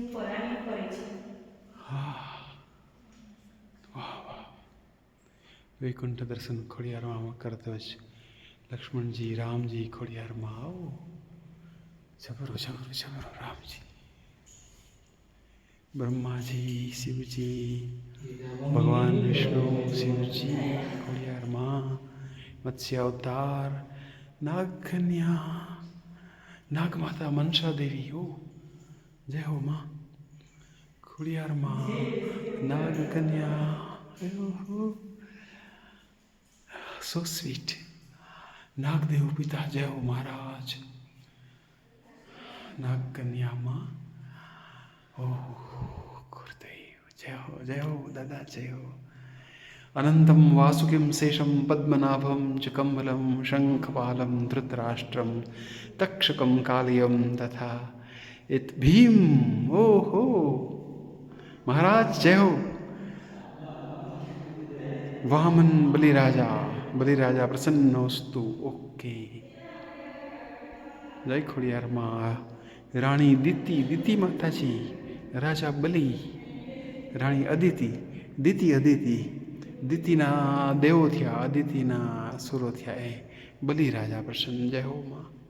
ઉપર પરાણી ઉપર છે વૈકુંઠ દર્શન ખોડિયારમાં કરતો જ લક્ષ્મણજી રામજી ખોડિયારમાં આવો જબરો જબરો જબરો રામજી બ્રહ્માજી શિવજી ભગવાન વિષ્ણુ શિવજી ખોડિયારમાં મત્સ્ય અવતાર નાગકન્યા નાગમાતા મનસા દેવી जय हो माँ। खुड़ियार माँ, नाग कन्या सो स्वीट नागदेव पिता, जय हो महाराज। नाग कन्या माँ। ओ गुरुदेव, जय हो जय हो दादा, जय हो। अनंतम वासुकिम शेषम पद्मनाभम च कमलम शंखपालम धृतराष्ट्रम तक्षकम कालियम तथा ધૃતરાષ્ટ્રમ તક્ષકમ કાલિયમ તથા એત ભીમ ઓહો મહારાજ જય હો વામન બલિરાજા બલિરાજા પ્રસન્નોસ્તુ ઓકે જય ખોડિયારમાં રાણી દિતિ દિતિ માતાજી રાજા બલિ રાણી અદિતિ દિતિ અદિતિ દિતિના દેવો થયા અદિતિના સુરો થયા એ બલિ રાજા પ્રસન્ન જય હો માં